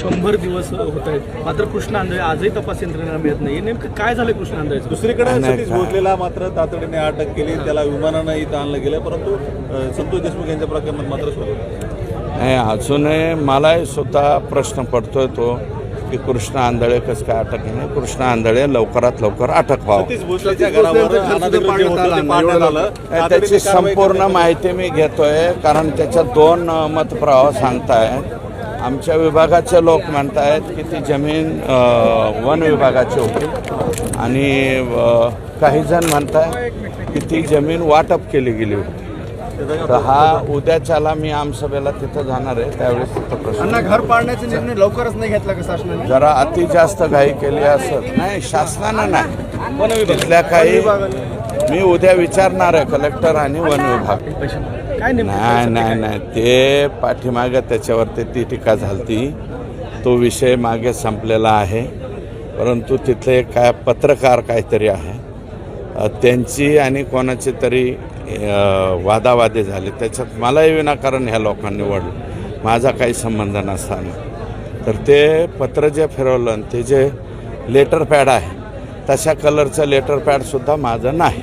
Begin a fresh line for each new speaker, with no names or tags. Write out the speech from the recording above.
शंभर दिवस होत आहेत. मात्र कृष्ण आंधळे आजही तपास यंत्रणेला मिळत नाही नेमकं काय झालं कृष्ण आंधळेचं?
दुसरीकडे
नाही,
सतीश? भोसलेला मात्र तातडीने अटक केली. त्याला विमानानं इथं आणलं गेलं परंतु संतोष देशमुख यांच्या प्रकरणात मात्र शोध.
नाही अजूनही मलाही सुद्धा प्रश्न पडतोय तो की कृष्ण आंधळे कसं काय अटक नाही कृष्ण आंधळे लवकरात लवकर अटक व्हावं. त्याची संपूर्ण. माहिती मी घेतोय कारण त्याच्यात दोन मतप्रवाह सांगतायत. आमच्या विभागाचे लोक म्हणतायत की ती जमीन वन विभागाची होती. आणि काही जण म्हणताय की ती जमीन वाटप केली गेली होती. तर हा उद्याच्याला मी आमसभेला तिथं जाणार आहे त्यावेळेस तिथं प्रश्न
घर पाडण्याचा निर्णय लवकरच नाही घेतला का शासनाने?
जरा अति जास्त घाई केली असत नाही शासनानं नाही. तिथल्या काही मी उद्या विचारणार आहे कलेक्टर आणि वन विभाग.
काय
नाही नाही नाही. ते पाठीमागे त्याच्यावरती ती टीका झालती. तो विषय मागे संपलेला आहे. परंतु तिथले काय पत्रकार काहीतरी आहे. त्यांची आणि कोणाची तरी वादावादी झाली. त्याच्यात मलाही विनाकारण ह्या लोकांनी निवडलं माझा काही संबंध नसताना. तर ते पत्र जे फिरवलं ते जे लेटर पॅड आहे तशा कलरचं लेटर पॅडसुद्धा माझं नाही.